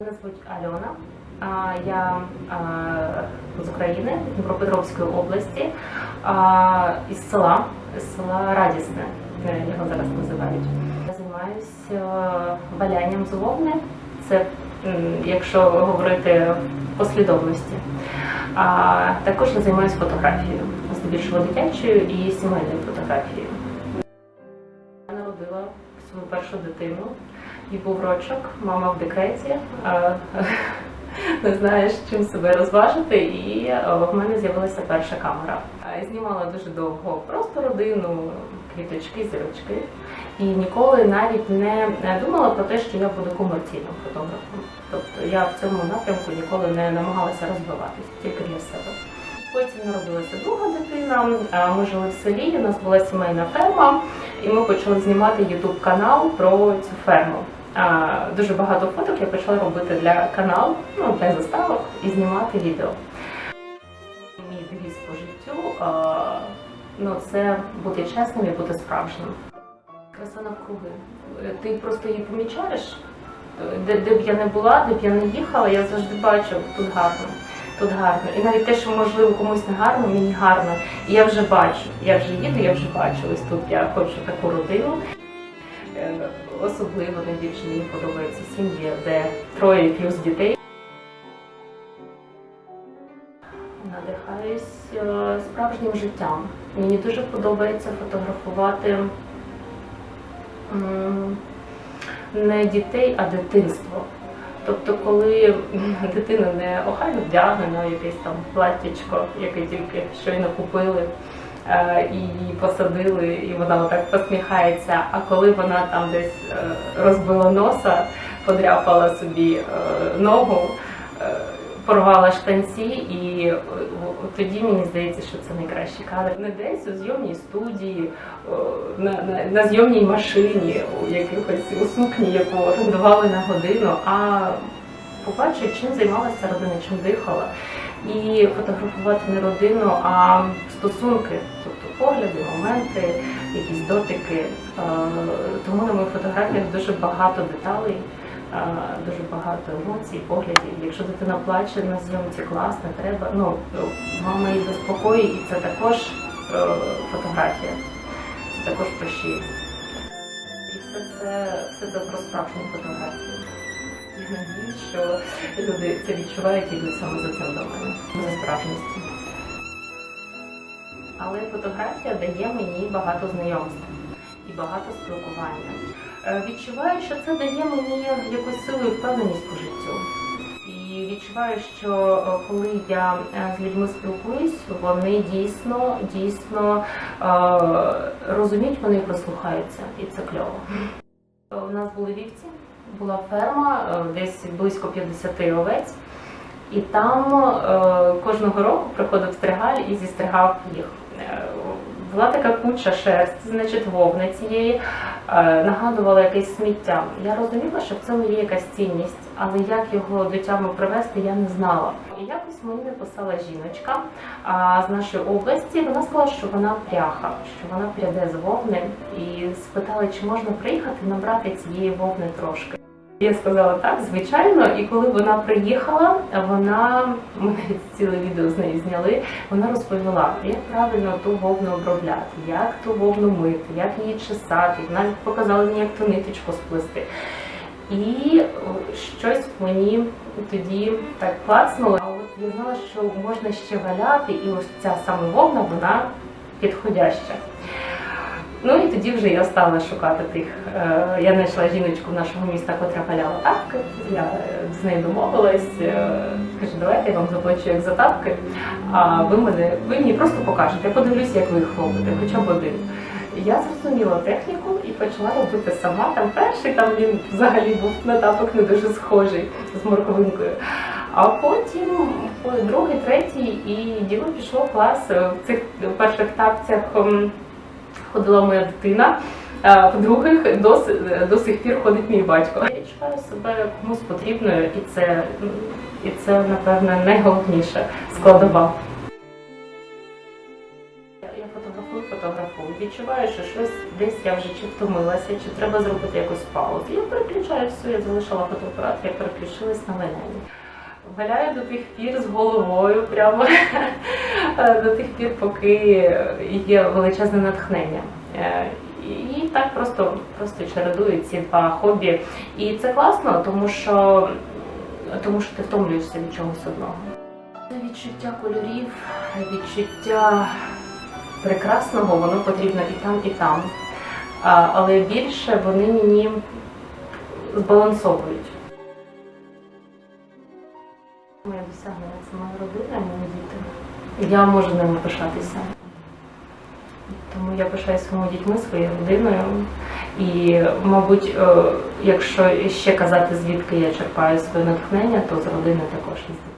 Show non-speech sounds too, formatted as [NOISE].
Мене звуть Альона. Я з України, Дніпропетровської області, із села, з села Радісне, його зараз називають. Я займаюся валянням з вовни. Це якщо говорити послідовності. Також я займаюся фотографією, здебільшого дитячою і сімейною фотографією. Першу дитину. І був рочок, мама в декреті, [LAUGHS] не знаєш, чим себе розважити, і в мене з'явилася перша камера. Знімала дуже довго просто родину, квіточки, зірочки. І ніколи навіть не думала про те, що я буду комерційним фотографом. Тобто я в цьому напрямку ніколи не намагалася розвиватися, тільки для себе. Потім народилася друга дитина. Ми жили в селі, у нас була сімейна ферма, і ми почали знімати ютуб канал про цю ферму. Дуже багато фоток я почала робити для каналу, ну для заставок і знімати відео. Мій девіз по життю ну, це бути чесним і бути справжнім. Краса навкруги. Ти просто її помічаєш, де, де б я не була, де б я не їхала, я завжди бачу, тут гарно, тут гарно. І навіть те, що можливо комусь не гарно, мені гарно. І я вже бачу, я вже їду, я вже бачу. Ось тут я хочу таку родину. Е, Особливо найбільше мені подобається сім'ї, де троє плюс дітей. Надихаюсь е, справжнім життям. Мені дуже подобається фотографувати не дітей, а дитинство. Тобто, коли дитина не охайно вдягнена, якесь там платтячко, яке тільки щойно купили, е, і посадили, і вона отак посміхається. А коли вона там десь е, розбила носа, подряпала собі е, ногу, порвала штанці, і е, тоді мені здається, що це найкращий кадр. Не десь у зйомній студії, на, на, на зйомній машині, у якихось у сукні, яку орендували на годину, а побачити, чим займалася родина, чим дихала. І фотографувати не родину, а стосунки, тобто погляди, моменти, якісь дотики. Е, Тому на моїх фотографіях дуже багато деталей, е, дуже багато емоцій, поглядів. Якщо дитина плаче на зйомці, класно, треба. Ну мама її заспокоює, і це також е, фотографія, це також про щирість. І все це, все це про справжню фотографію. Я надіюсь, що люди це відчувають і йдуть саме за цим до мене, за справжністю. Але фотографія дає мені багато знайомств і багато спілкування. Е, Відчуваю, що це дає мені якусь силу і впевненість по життю. І відчуваю, що е, коли я е, з людьми спілкуюсь, вони дійсно, дійсно розуміють, вони прислухаються, і це кльово. У нас були вівці, була ферма, десь близько 50 овець, і там е, кожного року приходив стригаль і зістригав їх. Була така куча шерсті, значить, вовни цієї, е, нагадувала якесь сміття. Я розуміла, що в цьому є якась цінність, але як його до тями привести, я не знала. І якось мені написала жіночка з нашої області. Вона сказала, що вона пряха, що вона пряде з вовни, і спитала, чи можна приїхати набрати цієї вовни трошки. Я сказала так, звичайно, і коли вона приїхала, вона ми ціле відео з нею зняли. Вона розповіла, як правильно ту вовну обробляти, як ту вовну мити, як її чесати. Навіть показала мені, як ту ниточку сплести. І щось мені тоді так клацнуло. А от я знала, що можна ще валяти, і ось ця саме вовна, вона підходяща. Ну і тоді вже я стала шукати тих. е, Я знайшла жіночку в нашого міста, котра валяла тапки. Я з нею домовилась. е, Кажу, давайте я вам заплачу як за тапки. А ви мене ви мені просто покажете. Я подивлюся, як ви їх робите, хоча б один. Я зрозуміла техніку і почала робити сама. Там перший там він взагалі був на тапок не дуже схожий з морковинкою. А потім другий, третій, і діло пішло клас Е, в цих перших тапцях. Ходила моя дитина. В других до, до сих пір ходить мій батько. Я відчуваю себе комусь потрібною, і це, і це напевне найголовніша складова. Я фотографую, фотографую. відчуваю, що щось десь я вже чи втомилася, чи треба зробити якусь паузу. Я переключаю все, я залишила фотоапарат, я переключилась на валяння. Валяю до тих пір з головою, прямо до тих пір, поки є величезне натхнення. Е, І так просто, просто чередую ці два хобі. І це класно, тому що, тому що ти втомлюєшся від чогось одного. Це відчуття кольорів, відчуття прекрасного, воно потрібно і там, і там. Але більше вони мені збалансовують. Моє досягнення це моя родина. Я можу ними пишатися. Тому я пишаюся своїми дітьми, своєю родиною. І, мабуть, е, якщо ще казати, звідки я черпаю своє натхнення, то з родини також дітей.